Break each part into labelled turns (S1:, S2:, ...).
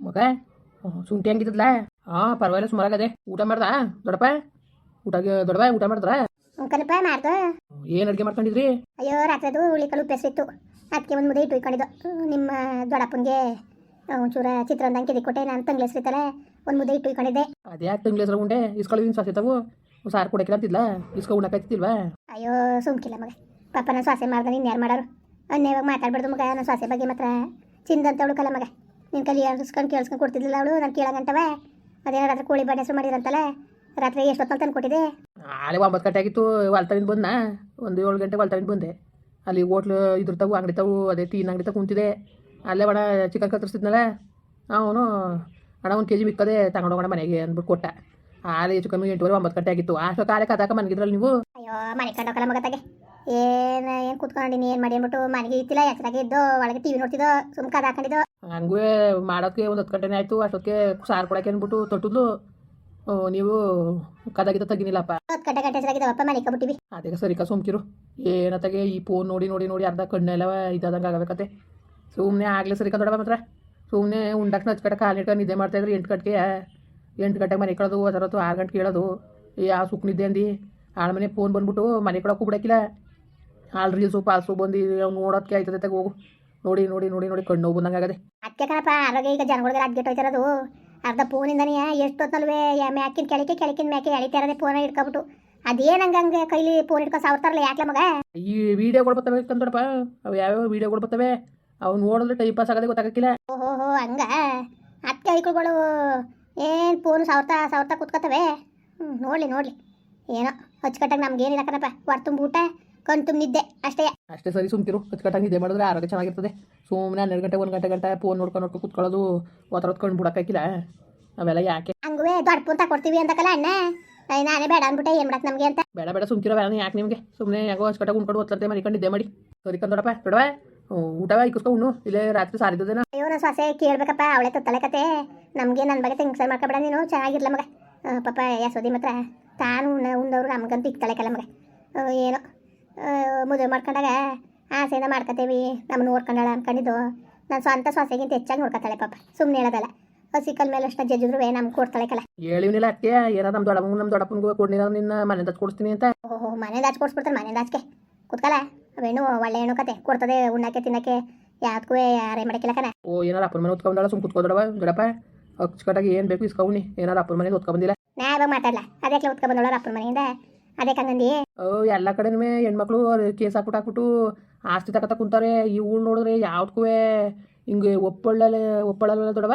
S1: ಮಗ ಸುಂಠಿ ಶುಂಠಿ ಹೆಂಗಿದ್ದಲ್ಲ ಹಾಂ ಪರವಾಗಿಲ್ಲ ಸುಮಾರಾಗದೆ ಊಟ ಮಾಡ್ದ? ದೊಡ್ಡಪ್ಪ? ಊಟ ದೊಡ್ಡಪ್ಪ ಊಟ ಮಾಡಿದ್ರ
S2: ಕಲ್ಪ ಮಾಡ್ದ.
S1: ಏನ್ ಅಡ್ಗೆ ಮಾಡ್ಕೊಂಡಿದ್ರಿ?
S2: ಅಯ್ಯೋ ರಾತ್ರಿದು ಹುಳಿಕಳು ಉಪ್ಪೆಸಿತ್ತು ಅದಕ್ಕೆ ಒಂದು ಮುದ್ದೆ ಇಟ್ಟು ಇಟ್ಕೊಂಡಿದ್ದು ನಿಮ್ಮ ದೊಡ್ಡಪ್ಪನಿಗೆ ಒಂಚೂರ ಚಿತ್ರಾನ್ನ ಅಂಕಿದಿ ಕೊಟ್ಟೆ. ನಾನು ತಂಗ್ಳು ಹೆಸ್ರಿತ್ತಲ್ಲ ಒಂದು ಮುದ್ದೆ ಇಟ್ಟು ಇಟ್ಕೊಂಡಿದ್ದೆ
S1: ಅದೇ ಯಾಕೆ ತಂಗ್ಲಿ ಹೆಸರು ಉಂಡೆ ಇಸ್ಕೊಳ್ಳಿ ಸಾಸಿ ತಾವು ಸಾರು ಕೊಡಕ್ಕೆ ಅಂತಿದ್ಲ? ಇಸ್ಕೊ ಉಣ್ಣಕ್ಕಾಯ್ತಿಲ್ವಾ
S2: ಅಯ್ಯೋ ಸುಮ್ಕಿಲ್ಲ ಮಗ. ಪಾಪ ನಾನು ಸ್ವಾಸೆ ಮಾಡ್ದೆ ಇನ್ಯಾರು ಯಾರು ಮಾಡೋರು? ಅನ್ಯವಾಗ ಮಾತಾಡ್ಬಾರ್ದು ಮಗ. ನಾನು ಸ್ವಾಸೆ ಬಗ್ಗೆ ಮಾತ್ರ ಚಿಂದಂತ ಹುಡುಕಲ್ಲ ಮಗ. ನಿನ್ನ ಕಲಿ ಅನ್ಸ್ಕೊಂಡು ಕೇಳಿಸ್ಕೊಂಡು ಕೊಡ್ತಿದ್ಲಿಲ್ಲ ಅವಳು? ನಾನು ಕೇಳಂಗಂಟವೆ ಅದೇನೋ ರಾತ್ರಿ ಕೋಳಿ ಬಾಡಿ ಹೆಸರು ಮಾಡಿರಂತಲ್ಲ ರಾತ್ರಿ ಎಷ್ಟೊತ್ತಲ್ಲಿ ತಂದು ಕೊಟ್ಟಿದೆ?
S1: ಆಲೆ ಒಂಬತ್ತು ಗಂಟೆ ಆಗಿತ್ತು ವಾಲ್ತಾವಿಂದ ಬಂದ ಒಂದು ಏಳು ಗಂಟೆ ವಾಲ್ತಾವಿಂದ ಬಂದೆ. ಅಲ್ಲಿ ಹೋಟ್ಲು ಇದ್ರ ತಾವು ಅಂಗಡಿ ತಾವು ಅದೇ ಟೀನ್ ಅಂಗಡಿ ತಾವು ಕುಂತಿದೆ. ಅಲ್ಲೇ ಒಣ ಚಿಕನ್ ಕತ್ತರಿಸಿದ್ನಲ್ಲ ಅವನು ಅಣ್ಣ ಒಂದು ಕೆ ಜಿ ಮಿಕ್ಕದೆ ತಗೊಂಡೋಗೋಣ ಮನೆಗೆ ಅಂದ್ಬಿಟ್ಟು ಕೊಟ್ಟ. ಆಲೆ ಹೆಚ್ಚು ಕಮ್ಮಿ ಎಂಟುವರೆ ಒಂಬತ್ತು ಗಂಟೆ ಆಗಿತ್ತು. ಅಷ್ಟು ಕಾಲಕ್ಕೆ ಅದಕ್ಕೆ ಮನೆಗಿದ್ರಲ್ಲಿ ನೀವು?
S2: ಅಯ್ಯೋ ಮನೆ ಕಂಡೋಕಲ್ಲ ಮಗ ತಗೆ ಏನು ಏನು ಕುತ್ಕೊಂಡಿನಿ ಏನು ಮಾಡಿ ಅಂದ್ಬಿಟ್ಟು ಮನೆಗೆ ಇತ್ತಿಲ್ಲ ಎಚ್ಚರಾಗೆ ಇದ್ದು ಒಳಗೆ ಟಿವಿ ನೋಡ್ತಿದ್ದೋ ಸುಮ್ ಕದ ಹಾಕೊಂಡಿದ್ದು.
S1: ಹಂಗೂ ಮಾಡೋಕೆ ಒಂದು ಹತ್ತು ಗಂಟೆನೇ ಆಯಿತು ಅಷ್ಟೊತ್ತಿಗೆ ಸಾರು ಕೊಡಕ್ಕೆ ಅಂದ್ಬಿಟ್ಟು ತೊಟ್ಟಿದ್ಲು. ಓ, ನೀವು ಕದಾಗಿದ್ದ ತಗಿನಿಲ್ಲಪ್ಪ
S2: ಹತ್ತು ಗಂಟೆ ಗಂಟೆ ಹೆಸರಾಗಿದ್ದಾವಪ್ಪ ಮನೆ ಕಬಿಟ್ಟಿವಿ
S1: ಅದೇ ಸರಿಕ ಸುಮ್ಕಿರು. ಏನತ್ತಾಗೆ ಈ ಫೋನ್ ನೋಡಿ ನೋಡಿ ನೋಡಿ ಅರ್ಧ ಕಣ್ಣೆಲ್ಲ ಇದ್ದಾದಂಗೆ ಆಗಬೇಕತ್ತೆ ಸುಮ್ಮನೆ ಆಗಲೇ ಸರಿಕ ದೊಡ್ಡ ಮಾತ್ರ. ಸುಮ್ಮನೆ ಉಂಡಕ್ಕೆ ನಚ್ಕಡೆ ಕಾಲು ಇಟ್ಕೊಂಡು ನಿದ್ದೆ ಮಾಡ್ತಾ ಇದ್ರೆ ಎಂಟು ಗಂಟೆಗೆ. ಎಂಟು ಗಂಟೆಗೆ ಮನೆ ಕಳೋದು ಅದರತ್ತು ಆರು ಗಂಟೆ ಕೇಳೋದು. ಯಾವ ಸುಖ ನಿದ್ದೆ ಅಂದು. ಆಳ ಮನೆ ಫೋನ್ ಬಂದ್ಬಿಟ್ಟು ಮನೆ ಕಡೆ ಬಿಡಕ್ಕಿಲ್ಲ. ಹಾಳು ರೀಲ್ಸು ಪಾಲ್ಸು ಬಂದು ಅವ್ನು ನೋಡೋದಕ್ಕೆ ಆಯ್ತದೆ ತೆಗೆ ಹೋಗು. ನೋಡಿ ನೋಡಿ ನೋಡಿ ನೋಡಿ ಕಣ್ಣು ಹೋಗು ಬಂದಂಗೆ ಆಗದೆ.
S2: ಅದಕ್ಕೆ ಕಣಪ್ಪ ಆರೋಗ್ಯ ಈಗ ಜನಗಳಿಗೆ ಅಡ್ಗೆಟ್ ಹೋಯ್ತಿರೋದು. ಅರ್ಧ ಫೋನಿಂದನೇ ಎಷ್ಟೊತ್ತಲ್ವೇ ಮ್ಯಾಕಿನ ಕೆಳಕ್ಕೆ ಕೆಳಕಿನ ಮ್ಯಾಕೆ ಇರೋದೇ ಫೋನ ಇಟ್ಕೊಬಿಟ್ಟು. ಅದೇನು ಹಂಗೆ ಹಂಗೆ ಕೈಲಿ ಫೋನ್ ಇಟ್ಕೊಂಡು ಸಾವ್ತಾರಲ್ಲ ಯಾಕೆ ಮಗ?
S1: ಈ ವಿಡಿಯೋಗಳು ಬರ್ತವೆ ಕಂದೊಡಪ್ಪ ಅವು ಯಾವ್ಯಾವ ವಿಡಿಯೋಗಳು ಬರ್ತವೆ? ಅವು ನೋಡಿದ್ರೆ ಟೈಮ್ ಪಾಸ್ ಆಗೋದೇ ಗೊತ್ತಾಗಕ್ಕಿಲ್ಲ.
S2: ಓಹೋ ಹೋ ಹಂಗ? ಅತ್ತೆ ಐಕಳುಗಳು ಏನು ಫೋನ್ ಸಾವಿರ್ತ ಸಾವಿರ್ತ ಕುತ್ಕೋತವೆ? ಹ್ಞೂ ನೋಡಲಿ ನೋಡಲಿ. ಏನೋ ಅಚ್ಚುಕಟ್ಟಾಗಿ ನಮ್ಗೇನಿಲ್ಲ ಕಣಪ್ಪ. ಹೊರ ತುಂಬ ಊಟ ಕಣ್ ತುಂಬಿದ್ದೆ ಅಷ್ಟೇ.
S1: ಅಷ್ಟೇ ಸರಿ ಸುಮ್ತಿರು ಅಚ್ಚುಕಟ್ಟಾಗಿ ಇದೆ ಮಾಡಿದ್ರೆ ಆರೋಗ್ಯ ಚೆನ್ನಾಗಿರ್ತದೆ. ಸುಮ್ಮನೆ ಹನ್ನೆರಡು ಗಂಟೆ ಒಂದು ಗಂಟೆ ಗಂಟೆ ಫೋನ್ ನೋಡ್ಕೊಂಡು ನೋಡ್ಕೊಂಡು ಕುತ್ಕೊಳ್ಳೋದು ಒತ್ತರತ್ಕೊಂಡು ಬಿಡಕ್ಕಾಗಿಲ್ಲ ಅವೆಲ್ಲ ಯಾಕೆ?
S2: ಹಂಗುವೆ ದೊಡ್ಡ ಕೊಡ್ತೀವಿ ತಗೊಡ್ತೀವಿ ಅಂತಕಲ್ಲ ಅಣ್ಣ? ನಾನೇ ಬೇಡ ಅಂದ್ಬಿಟ್ಟೆ ಏನು ಮಾಡಕ್ಕೆ ನಮಗೆ ಅಂತ.
S1: ಬೇಡ ಬೇಡ ಸುಮ್ತಿರೋ ಬೇಡ ಯಾಕೆ ನಿಮಗೆ? ಸುಮ್ಮನೆ ಯಾಕೋ ಅಚ್ಚುಕಟ್ಟಾಗಿ ಉಂಡ್ಕೊಂಡು ಒತ್ತರ್ತೆ ಮನಿಕೊಂಡು ನಿದ್ದೆ ಮಾಡಿ. ಸರಿ ಕಂದೋಡಪ್ಪ ಬಿಡವೆ ಊಟ ಇಕ್ಕಿಸ್ಕೊ ಉಣ್ಣು. ಇಲ್ಲೇ ರಾತ್ರಿ ಸಾರಿದ್ದೇನೋ
S2: ಅಯ್ಯೋ ನಾನು ಸೊಸೆ ಕೇಳ್ಬೇಕಪ್ಪ ಅವಳೆ ತತ್ತಳೆ ಕತೆ. ನಮಗೆ ನನ್ನ ಬಗ್ಗೆ ತಿಂಗ್ಸರ್ ಮಾಡ್ಕೊಬೇಡ ನೀನು ಚೆನ್ನಾಗಿರ್ಲ ಮಗ. ಪಾಪ ಯಾ ಸೋದಿ ಮಾತ್ರ ತಾನು ಉಣ್ಣ ಉಂಡವ್ರು ನಮಗಂತೂ ಇಕ್ತಾಳೆ ಕಲ ಮಗ. ಏನೋ. ಮದುವೆ ಮಾಡ್ಕೊಂಡಾಗ ಆಸೆಯಿಂದ ಮಾಡ್ಕೊತೇವಿ. ನಮ್ಮ ನೋಡ್ಕೊಂಡಾಳ ಅನ್ಕೊಂಡಿದ್ದು. ನಾನು ಸ್ವಂತ ಸೊಸೆಗಿಂತ ಹೆಚ್ಚಾಗಿ ನೋಡ್ಕೊತಾಳೆ ಪಾಪ. ಸುಮ್ಮನೆ ಹೇಳೋದಲ್ಲ. ಹಸಿಕಲ್ ಮೇಲೆ ಅಷ್ಟ ಜಜ್ಜಿದ್ರು ನಮ್ಗೆ ಕೊಡ್ತಾಳೆ ಕಲ.
S1: ಹೇಳಿವ್ನಿಲ್ಲ ಅಕ್ಕೆ ಏನೋ ನಮ್ಮ ದೊಡ್ಡ ನಮ್ಮ ದೊಡ್ಡಪ್ಪನಿಗೂ ಕೊಡ್ಲಿಲ್ಲ ನಿನ್ನ ಮನೆ ಕೊಡಿಸ್ತೀನಿ ಅಂತ.
S2: ಓಹೋ ಮನೆ ದಾಚ ಕೊಡ್ಸ್ಬಿಡ್ತಾರೆ ಮನೆ ಹಚ್ಕೆ ಕೂತ್ಕಲ್ಲ ಅವೇನು ಒಳ್ಳೆ ಹೆಣ್ಣು ಕತೆ. ಕೊಡ್ತದೆ ಉಣ್ಣಕ್ಕೆ ತಿನ್ನಕ್ಕೆ ಯಾವ್ದಕ್ಕೂ ಯಾರೇ ಮಾಡಕ್ಕಿಲ್ಲ ಕಣ.
S1: ಓ ಏನಾರ ಅಪ್ಪನ ಮನೆ ಉತ್ಕೊಂಡಾಳ ಸುಮ್ ಕುತ್ಕೊಂಡವ ದೊಡ್ಡಪ್ಪ. ಅಚ್ಚುಕಟ್ಟಾಗಿ ಏನು ಬೇಕು ಇಸ್ಕೊಂಡಿ ಏನಾರ ಅಪ್ಪನ ಮನೆಗೆ ಉತ್ಕೊಂಡ್ಬಂದಿಲ್ಲ
S2: ನಾ ಯಾವಾಗ ಮಾತಾಡಲ್ಲ ಅದಕ್ಕೆ ಉತ್ಕೊ ಬಂದೋಳ ಅಪ್ಪನ ಮನೆಯಿಂದ. ಅದೇ ಕಂಗಂದಿ
S1: ಓ ಎಲ್ಲ ಕಡೆನೂ ಹೆಣ್ಮಕ್ಳು ಕೇಸ್ ಹಾಕ್ಬಿಟ್ಟು ಹಾಕ್ಬಿಟ್ಟು ಆಸ್ತಿ ತಕತ ಕುಂತಾರೆ. ಈ ಇವ್ಳು ನೋಡಿದ್ರೆ ಯಾವ್ದಕ್ಕೂ ಹಿಂಗೆ ಒಪ್ಪಳ್ಳಲೆ ಒಪ್ಪಳಲ್ಲ ದೊಡವ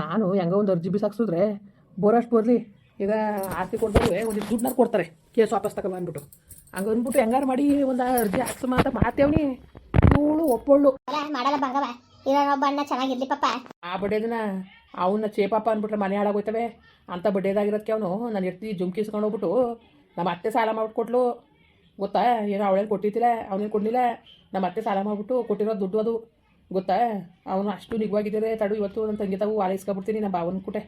S1: ನಾನು ಹೆಂಗೋ ಒಂದು ಅರ್ಜಿ ಬಿಸಾಕ್ಸಿದ್ರೆ ಬೋರಷ್ಟು ಬರಲಿ. ಈಗ ಆಸ್ತಿ ಕೊಡ್ತಾರೆ ಒಂದು ದುಡ್ಡನ್ನ ಕೊಡ್ತಾರೆ. ಕೇಸ್ ವಾಪಸ್ ತಗೊಂಡು ಅಂದ್ಬಿಟ್ಟು. ಹಂಗೆ ಅಂದ್ಬಿಟ್ಟು ಹೆಂಗಾರು ಮಾಡಿ ಒಂದು ಅರ್ಜಿ ಹಾಕ್ಸಮ ಅಂತ ಮಾತೇವ್ನಿ. ಇವಳು ಒಪ್ಪಳ್ಳು
S2: ಮಾಡಲ್ಲ ಬಂಗವ ಇರೋ ಬಣ್ಣ ಚೆನ್ನಾಗಿರ್ಲಿ ಪಾಪ.
S1: ಆ ಬಡ್ಡೆದನ್ನ ಅವನ್ನ ಚೇಪಾಪ ಅಂದ್ಬಿಟ್ರೆ ಮನೆ ಹಾಳಾಗೋಯ್ತವೆ. ಅಂತ ಬಡ್ಡೆದಾಗಿರೋದಕ್ಕೆ ಅವನು ನಾನು ಎತ್ತಿ ಜುಮ್ಕಿಸ್ಕೊಂಡು ಹೋಗ್ಬಿಟ್ಟು ನಮ್ಮ ಅತ್ತೆ ಸಾಲ ಮಾಡ್ಬಿಟ್ಟು ಕೊಟ್ಲು ಗೊತ್ತಾ? ಏನೋ ಅವಳೇನು ಕೊಟ್ಟಿದ್ದಿಲ್ಲ, ಅವನೇನು ಕೊಡಲಿಲ್ಲ. ನಮ್ಮ ಅತ್ತೆ ಸಾಲ ಮಾಡಿಬಿಟ್ಟು ಕೊಟ್ಟಿರೋ ದುಡ್ಡು ಅದು. ಗೊತ್ತಾ? ಅವನು ಅಷ್ಟು ನಿಗವಾಗಿದ್ದಾರೆ ತಡು, ಇವತ್ತು ನನ್ನ ತಂಗಿ ತಾವು ಆಲೈಸ್ಕೊಬಿಡ್ತೀನಿ ನಮ್ಮ ಭಾವನ ಕೊಟ್ಟೆ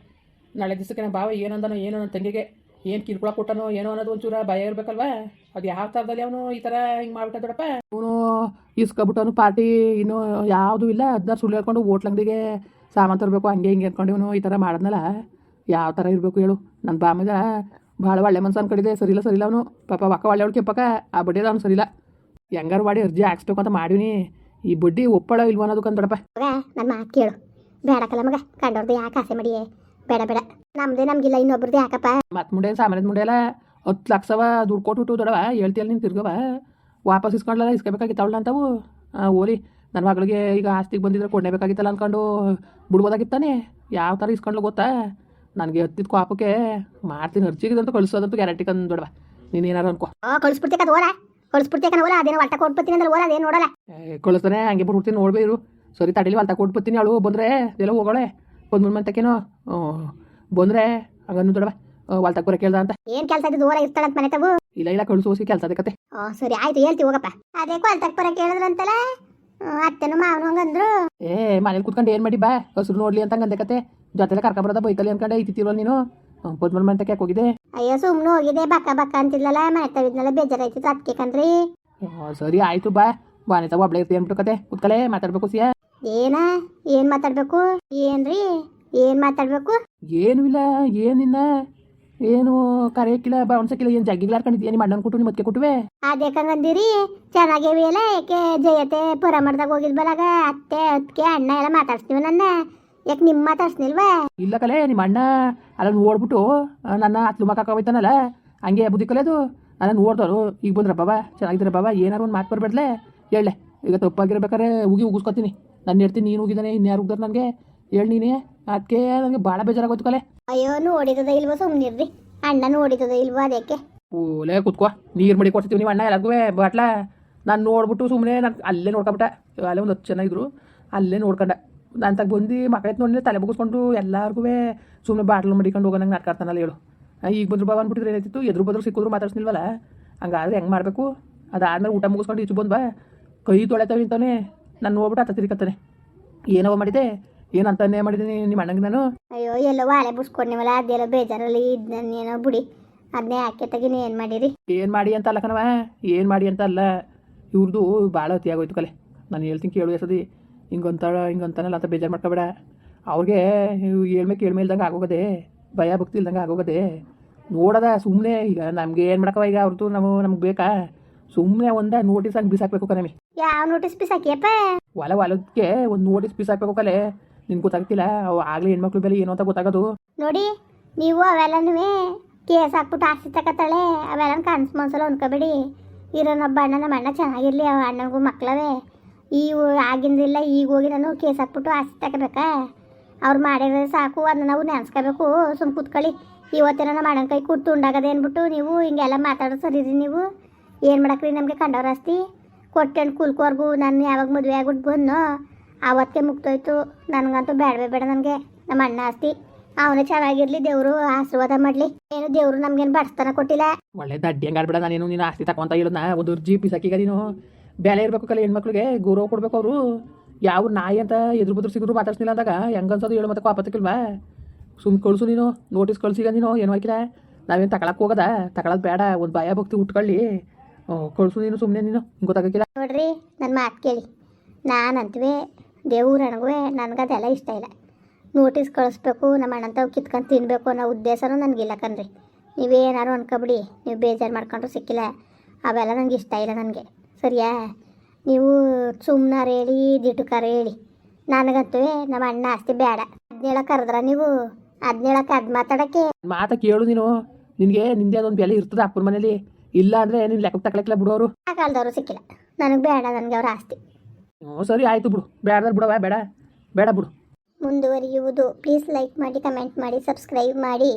S1: ನಾಳೆ ದಿವಸಕ್ಕೆ ನಮ್ಮ ಭಾವ ಏನಂದನೋ ಏನೋ ನನ್ನ ತಂಗಿಗೆ. ಏನು ಕಿರ್ಕೊಳ ಕೊಟ್ಟನೋ ಏನೋ ಅನ್ನೋದು ಒಂಚೂರ ಭಯ ಇರಬೇಕಲ್ವಾ? ಅದು ಯಾವ ಥರದಲ್ಲಿ ಅವನು ಈ ಥರ ಹಿಂಗೆ ಮಾಡ್ಬಿಟ್ಟ ದೊಡ್ಡಪ್ಪ ಅವನು ಇಸ್ಕೊಬಿಟ್ಟವನು ಪಾರ್ಟಿ ಇನ್ನೂ ಯಾವುದೂ ಇಲ್ಲ. ಅದನ್ನ ಸುಳ್ಳು ಹೇಳ್ಕೊಂಡು ಹೋಟ್ಲ್ ಅಂಗಡಿಗೆ ಸಾಮಾನು ತರಬೇಕು, ಹಂಗೆ ಹಿಂಗೆ ಅಂದ್ಕೊಂಡು ಇವನು ಈ ಥರ ಮಾಡಿದ್ನಲ್ಲ. ಯಾವ ಥರ ಇರಬೇಕು ಹೇಳು. ನನ್ನ ಬಾಮಿದ ಭಾಳ ಒಳ್ಳೆ ಮನ್ಸು ಇಲ್ಲ ಸರಿಲ್ಲ ಸರಿಲ್ಲ ಅವನು. ಪಾಪ ಒಕ್ಕ ಒಳ್ಳೆ ಅವಳು ಪಕ್ಕ ಆ ಅದ ಅವ್ನು ಸರಿಲ್ಲ ಹೆಂಗಾರು ಮಾಡಿ ಅರ್ಜಿ ಹಾಕ್ಸ್ಬೇಕು ಅಂತ ಮಾಡಿವಿ ಈ ಬಡ್ಡಿ ಒಪ್ಪಳ ಇಲ್ವ ಅನ್ನೋದಕ್ಕೆ ದೊಡ್ಡಪ್ಪ
S2: ಮಗ ನನ್ನ ಮಾತು ಕೇಳು. ಬೇಡಕ್ಕಲ್ಲ ಮಗ ಕಂಡವ್ರದ್ದು ಯಾಕೆ ಆಸೆ ಮಾಡಿ ಬೇಡ ಬೇಡ. ನಮ್ದೇ ನಮ್ಗಿಲ್ಲ ಇನ್ನೊಬ್ರದ್ದು ಯಾಕಪ್ಪ?
S1: ಮತ್ತೆ ಮುಂಡೆ ಸಾಮಾನ್ಯದ ಮುಂಡೆ ಎಲ್ಲ ಹತ್ತು ಲಕ್ಷವ ದುಡ್ಡು ಕೊಟ್ಬಿಟ್ಟು ದೊಡವ ಹೇಳ್ತಿಯಲ್ಲ ನೀನು ತಿರ್ಗವ. ವಾಪಸ್ ಇಸ್ಕೊಂಡ್ಲಲ್ಲ ಇಸ್ಕೋಬೇಕಾಗಿತ್ತು ಅವಳ ಅಂತವು. ಓಲಿ ನನ್ನ ಮಗಳಿಗೆ ಈಗ ಆಸ್ತಿಗೆ ಬಂದಿದ್ರೆ ಕೊಡಲೇಬೇಕಾಗಿತ್ತಲ್ಲ ಅಂದ್ಕೊಂಡು ಬಿಡ್ಬೋದಾಗಿತ್ತಾನೆ? ಯಾವ ಥರ ಇಸ್ಕೊಂಡ್ಲು ಗೊತ್ತಾ? ನನಗೆ ಹತ್ತಿದ ಕೋಪಕ್ಕೆ ಮಾಡ್ತೀನಿ ಅರ್ಜಿಗಿದಂತ ಕಳಿಸೋದಂತೂ ಗ್ಯಾರಂಟಿ ಕಂದು ದೊಡವ ನೀನು ಏನಾರು ಅನ್ಕೋ.
S2: ಕಳಿಸ್ಬಿಡ್ತೀಕ ಅದು ಓಲಾ? ಕಳಿಸ್ಬಿಡ್ತೀಕ ಓಲ? ಅದೇನೋ ಕೊಟ್ಬಿಡ್ತೀನಿ ಅಂದ್ರೆ ಓಲ ಅದೇನು ನೋಡಲ್ಲ?
S1: ಕಳಿಸ್ತಾನೆ ಹಂಗೆ ಬಿಡ್ಬಿಡ್ತೀನಿ ನೋಡ್ಬೇರು ಸರಿ ತಡೀಲಿ ಅಲ್ಲಿ ಕೊಟ್ಬಿಡ್ತೀನಿ ಅವಳು ಬಂದ್ರೆ ಎಲ್ಲ ಹೋಗೋಳೆ. ಬಂದ್ಬಿಡ್ ಮಂತಕ್ಕೇನೋ ಬಂದರೆ ಹಂಗನ್ನು ದೊಡವ ವಾಲ್ತ ಕೊರ ಕೇಳ್ದ ಅಂತ.
S2: ಏನ್ ಕೆಲಸ ಇದ್ದು ದೂರ ಇರ್ತಾಳಂತ ಮನೆ ತಗು.
S1: ಇಲ್ಲ ಇಲ್ಲ ಕಳಿಸೋಸಿ ಕೆಲಸ ಅದಕ್ಕೆ
S2: ಓ ಸರಿ ಆಯ್ತು ಹೇಳ್ತೀವಿ ಹೋಗಪ್ಪ. ಅದೇ ಕೊಲ್ತಕ್ ಬರ ಕೇಳಿದ್ರಂತಲ್ಲ ಅತ್ತೆನು ಮಾವನು ಹಂಗಂದ್ರು.
S1: ಏ ಮನೇಲಿ ಕುತ್ಕೊಂಡು ಏನ್ ಮಾಡಿ ಬಾ ಹಸಿರು ನೋಡ್ಲಿ ಅಂತ ಹಂಗಂದೆ ಕತೆ ಜೊತೆಲೆ ಕರ್ಕೊಬರೋದ ಬೈಕಲ್ಲಿ ಅನ್ಕೊಂಡೆ ಐತಿತ್ತಿರೋ ನೀನು? ಪದ್ಮನ್ ಮಂತಕ್ಕೆ ಯಾಕೆ ಹೋಗಿದೆ
S2: ಅಯ್ಯೋ ಸುಮ್ಮನೆ ಹೋಗಿದೆ ಬಕ್ಕ ಬಕ್ಕ ಅಂತಿದ್ಲಲ್ಲ ಮನೆ ತವಿದ್ನಲ್ಲ ಬೇಜಾರಾಯ್ತಿತ್ತು ಅದಕ್ಕೆ ಕಣ್ರಿ.
S1: ಸರಿ ಆಯ್ತು ಬಾ. ಬಾನೆ ತಗೋ ಒಬ್ಳೆ ಇರ್ತೀಯ ಅನ್ಬಿಟ್ಟು ಕತೆ. ಕುತ್ಕಲೆ ಮಾತಾಡ್ಬೇಕು ಸಿಯ.
S2: ಏನ? ಏನ್ ಮಾತಾಡ್ಬೇಕು? ಏನ್ರಿ? ಏನ್ ಮಾತಾಡ್ಬೇಕು?
S1: ಏನು ಇಲ್ಲ ಏನಿಲ್ಲ ಏನು ಕರೆಯಕ್ಕಿಲ್ಲ ಬೌನ್ಸಕ್ಕಿಲ್ಲ ಏನು ಜಗ್ಗಿಲ್ಲ ಹಾಕೊಂಡಿದ್ಯಾ ನಿಮ್ಮ ಅಣ್ಣನ ಕೊಟ್ಟು ನಿಮ್ಮ ಮತ್ತೆ ಕೊಟ್ಟುವೆ?
S2: ಅದೇಕಂಗಂದಿರಿ ಚೆನ್ನಾಗೇವಿ ಅಲ್ಲ ಏಕೆ ಜಯತೆ ಪುರಮಡ್ದಾಗ ಹೋಗಿದ್ ಬಲಾಗ ಅತ್ತೆ ಅದಕ್ಕೆ ಅಣ್ಣ ಎಲ್ಲ ಮಾತಾಡ್ಸ್ತೀವಿ ನನ್ನ. ಯಾಕೆ ನಿಮ್ಮ ಮಾತಾಡ್ಸ್ನಿಲ್ವಾ
S1: ಇಲ್ಲ ಕಲೆ ನಿಮ್ಮ ಅಣ್ಣ ಅಲ್ಲ ನೋಡ್ಬಿಟ್ಟು ನನ್ನ ಹತ್ತು ಮಕ್ಕ ಹೋಯ್ತಾನಲ್ಲ ಹಂಗೆ ಬುದ್ಧಿ ಕಲೆದು ನನ್ನ ನೋಡ್ದವ್ರು ಈಗ ಬಂದ್ರ ಬಾಬಾ ಚೆನ್ನಾಗಿದ್ರೆ ಬಾಬಾ ಏನಾರು ಒಂದು ಮಾತು ಬರ್ಬೇಡ್ಲೆ ಹೇಳೆ ಈಗ ತಪ್ಪಾಗಿರ್ಬೇಕಾರೆ ಉಗಿ ಉಗಿಸ್ಕೊತೀನಿ ನಾನು ಹೇಳ್ತೀನಿ ನೀನು ಉಗಿದಾನೆ ಇನ್ಯಾರು ಉಗ್ದಾರೆ ನನಗೆ ಹೇಳಿ ನೀನೇ ಅದಕ್ಕೆ ನನಗೆ ಭಾಳ ಬೇಜಾರಾಗೋಯ್ತು ಕಲೆ.
S2: ಅಯ್ಯೋ ಓಡಿದದ ಇಲ್ವೋ ಸುಮ್ಮನಿರ್ರಿ ಅಣ್ಣ ಓಡಿದದ ಇಲ್ವೋ ಅದಕ್ಕೆ
S1: ಓಲೆ ಕುತ್ಕೋ ನೀರು ಮಡಿ ಕೊಡ್ತೀವಿ ನೀವು ಅಣ್ಣ ಎಲ್ಲರಿಗೂ ಬಾಟ್ಲ ನಾನು ನೋಡ್ಬಿಟ್ಟು ಸುಮ್ಮನೆ ನಾನು ಅಲ್ಲೇ ನೋಡ್ಕೊಬಿಟ್ಟೆ ಅಲ್ಲೇ ಒಂದು ಇದ್ರು ಅಲ್ಲೇ ನೋಡ್ಕೊಂಡ. ನಾನು ತಗ ಬಂದು ಮಕ್ಕಳೈತೆ ನೋಡಿ ತಲೆ ಮುಗಿಸ್ಕೊಂಡು ಎಲ್ಲರಿಗೂ ಸುಮ್ಮನೆ ಬಾಟ್ಲು ಮಡಿಕೊಂಡು ಹೋಗೋ ನಂಗೆ ನಾಟ್ಕಾಡ್ತಾನಲ್ಲ ಹೇಳು. ಈಗ ಬಂದ್ರು ಬಾಬಾ ಅಂದ್ಬಿಟ್ಟಿದ್ರೆ ಏನಾಯ್ತಿತ್ತು ಎದುರು ಬದ್ರು ಸಿಕ್ಕಿದ್ರು ಮಾತಾಡ್ಸ್ನಿಲ್ವಲ್ಲ ಹಂಗಾದ್ರೆ ಹೆಂಗೆ ಮಾಡಬೇಕು? ಅದಾದಮೇಲೆ ಊಟ ಮುಗಿಸ್ಕೊಂಡು ಈಚು ಬಂದು ಬಾ ಕೈ ತೊಳೆತಾವೆ ಅಂತಾನೆ ನಾನು ನೋಡ್ಬಿಟ್ಟು ಹತ್ತ ತಿರ್ಕತ್ತಾನೆ ಏನೋ ಮಾಡಿದೆ? ಏನು ಅಂತಾನೆ ಮಾಡಿದ್ದೀನಿ ನಿಮ್ಮ ಅಣ್ಣಂಗೆ ನಾನು?
S2: ಅಯ್ಯೋ ಎಲ್ಲೋ ವಾಳೆ ಬುಡ್ಸ್ಕೊಂಡ್ನಿವಲ್ಲ ಅದೆಲ್ಲ ಬೇಜಾರಲ್ಲಿ ಇದ್ದೇನೋ ಬಿಡಿ. ಅದನ್ನೇ ಹಾಕಿ ತಗಿನ ಏನು ಮಾಡಿರಿ?
S1: ಏನು ಮಾಡಿ ಅಂತ ಅಲ್ಲ ಕಣವ ಏನು ಮಾಡಿ ಅಂತ ಅಲ್ಲ. ಇವ್ರದ್ದು ಭಾಳ ಅತಿಯಾಗೋಯ್ತು ಕಲೆ. ನಾನು ಹೇಳ್ತೀನಿ ಕೇಳು ಎಸದಿ ಹಿಂಗಂತಾಳ ಹಿಂಗಂತಾನಲ್ಲ ಅಂತ ಬೇಜಾರು ಮಾಡ್ಕೋಬೇಡ. ಅವ್ರಿಗೆ ಏಳ್ಮೆ ಕೇಳ್ಮೆ ಇಲ್ದಂಗೆ ಆಗೋಗದೆ ಭಯ ಭಕ್ತಿ ಇಲ್ದಂಗೆ ಆಗೋಗದೆ ನೋಡದ ಸುಮ್ಮನೆ ಈಗ ನಮ್ಗೆ ಏನು ಮಾಡಕವ ಈಗ ಅವ್ರದ್ದು ನಾವು ನಮ್ಗೆ ಬೇಕಾ? ಸುಮ್ಮನೆ ಒಂದ ನೋಟಿಸ್ ಹಂಗೆ ಬಿಸಾಕ್ಬೇಕು ಕಣಮಿ
S2: ಯಾವ ನೋಟಿಸ್ ಬಿಸಾಕಿಯಪ್ಪ?
S1: ಹೊಲ ಹೊಲಕ್ಕೆ ಒಂದು ನೋಟಿಸ್ ಬಿಸಾಕ್ಬೇಕು ಕಲೆ ನಿನ್ ಗೊತ್ತಾಗ್ತಿಲ್ಲ ಅವು ಆಗ್ಲಿ ಹೆಣ್ಮಕ್ಳು ಬೆಲೆ ಏನು ಅಂತ ಗೊತ್ತಾಗೋದು.
S2: ನೋಡಿ ನೀವು ಅವೆಲ್ಲನೂ ಕೇಸ್ ಹಾಕ್ಬಿಟ್ಟು ಆಸೆ ತಕತ್ತಾಳೆ ಅವೆಲ್ಲ ಕನ್ಸು ಮನ್ಸಲ್ಲ ಅನ್ಕೋಬೇಡಿ ಇರೋನೊಬ್ಬ ಅಣ್ಣ ನಮ್ಮ ಅಣ್ಣ ಚೆನ್ನಾಗಿರ್ಲಿ ಅವ ಅಣ್ಣಗೂ ಮಕ್ಳವೆ. ಈ ಆಗಿಂದಿಲ್ಲ ಈಗ ಹೋಗಿ ನಾನು ಕೇಸ್ ಹಾಕ್ಬಿಟ್ಟು ಆಸ್ತಿ ತಗೋಬೇಕಾ? ಅವ್ರು ಮಾಡಿದ್ರೆ ಸಾಕು, ಅದನ್ನ ನಾವು ನೆನೆಸ್ಕೋಬೇಕು. ಸುಮ್ ಕೂತ್ಕೊಳ್ಳಿ. ಇವತ್ತಿನ ನಮ್ಮ ಅಣ್ಣನ ಕೈ ಕೂತು ಉಂಡಾಗದೆ ಅಂದ್ಬಿಟ್ಟು ನೀವು ಹಿಂಗೆಲ್ಲ ಮಾತಾಡೋದು ಸರಿ ರೀ ನೀವು? ಏನು ಮಾಡಕ್ರಿ ನಮಗೆ ಕಂಡವ್ರ ಆಸ್ತಿ? ಕೊಟ್ಟೆಣ್ಣು ಕುಲ್ಕೋರ್ಗು ನಾನು ಯಾವಾಗ ಮದುವೆ ಆಗ್ಬಿಟ್ಟು ಬಂದು ಆವತ್ತೇ ಮುಗ್ದೋಯ್ತು. ನನಗಂತೂ ಬೇಡವೇ ಬೇಡ ನನಗೆ ನಮ್ಮ ಅಣ್ಣ ಆಸ್ತಿ. ಅವನೇ ಚೆನ್ನಾಗಿರ್ಲಿ, ದೇವರು ಆಶೀರ್ವಾದ ಮಾಡ್ಲಿ. ಏನು ದೇವರು ನಮ್ಗೇನು ಬಡಿಸ್ತಾನ ಕೊಟ್ಟಿಲ್ಲ?
S1: ಒಳ್ಳೆ ದಡ್ಡಿ ಹಂಗಾಡ್ಬೇಡ ನಾನೇನು ನೀನು ಆಸ್ತಿ ತಗೊಂತ ನಾ ಒಂದು ಜೀಪ್ ಬಿಸಾಕೀಗ ನೀನು. ಬೆಲೆ ಇರಬೇಕು ಕಲೆ ಹೆಣ್ಮಕ್ಳಿಗೆ, ಗೌರವ ಕೊಡ್ಬೇಕು ಅವರು. ಯಾವ ನಾಯಿ ಅಂತ ಎದುರು ಬದ್ರು ಸಿಗರು ಮಾತಾಡ್ಸಿಲ್ಲ ಅಂದಾಗ ಹೆಂಗ್ ಅನ್ಸೋದು ಹೇಳು ಮತ್ತೆ ಕೋಪತ್ತಕ್ಕಿಲ್ವಾ? ಸುಮ್ ಕಳ್ಸು ನೀನು ನೋಟಿಸ್ ಕಳ್ಸಿಗ ನೀನು, ಏನು ಹಾಕಿಲ್ಲ ನಾವೇನು ತಗೊಳಕ್ ಹೋಗದ? ತಗೊಳೋದು ಬೇಡ, ಒಂದು ಭಯ ಭಕ್ತಿ ಉಟ್ಕೊಳ್ಳಿ. ಕಳಿಸು ನೀನು ಸುಮ್ಮನೆ ನೀನು ಗೊತ್ತಾಗಕ್ಕಿಲ್ಲ.
S2: ನೋಡ್ರಿ ನನ್ನ ಮಾತು ಕೇಳಿ. ನಾನಂತವೇ ದೇವ್ರ ನನಗೂ ನನಗದೆಲ್ಲ ಇಷ್ಟ ಇಲ್ಲ. ನೋಟಿಸ್ ಕಳಿಸ್ಬೇಕು, ನಮ್ಮ ಅಣ್ಣಂತವ್ ಕಿತ್ಕೊಂಡು ತಿನ್ನಬೇಕು ಅನ್ನೋ ಉದ್ದೇಶನೂ ನನಗಿಲ್ಲ ಕಣ್ರಿ. ನೀವೇನಾರು ಅನ್ಕೊಬಿಡಿ, ನೀವು ಬೇಜಾರು ಮಾಡ್ಕೊಂಡ್ರು ಸಿಕ್ಕಿಲ್ಲ. ಅವೆಲ್ಲ ನನಗೆ ಇಷ್ಟ ಇಲ್ಲ ನನಗೆ. ಸರಿಯಾ? ನೀವು ಸುಮ್ಮನಾರು ಹೇಳಿ ದಿಟುಕಾರ ಹೇಳಿ. ನನಗಂತೂ ನಮ್ಮ ಅಣ್ಣ ಆಸ್ತಿ ಬೇಡ. ಹದಿನೇಳ ಕರೆದ್ರ ನೀವು? ಹದಿನೇಳಕ್ಕೆ ಅದು ಮಾತಾಡಕ್ಕೆ?
S1: ಮಾತ ಕೇಳು ನೀನು. ನಿನಗೆ ನಿಂದೆ ಅದೊಂದು ಬೆಲೆ ಇರ್ತದೆ ಅಪ್ಪನ ಮನೇಲಿ. ಇಲ್ಲ ಅಂದ್ರೆ ನೀನು ಲೆಕ್ಕ ತಗೊಳಕ್ಕಿಲ್ಲ ಬಿಡೋರು.
S2: ಆ ಕಾಲದವರು ಸಿಕ್ಕಿಲ್ಲ. ನನಗೆ ಬೇಡ ನನಗೆ ಅವ್ರ ಆಸ್ತಿ.
S1: ಹ್ಞೂ ಸರಿ ಆಯಿತು ಬಿಡು. ಬೇಡ ಬಿಡವ ಬೇಡ. ಬೇಡ ಬಿಡು.
S2: ಮುಂದುವರಿಯುವುದು. ಪ್ಲೀಸ್ ಲೈಕ್ ಮಾಡಿ ಕಮೆಂಟ್ ಮಾಡಿ ಸಬ್ಸ್ಕ್ರೈಬ್ ಮಾಡಿ.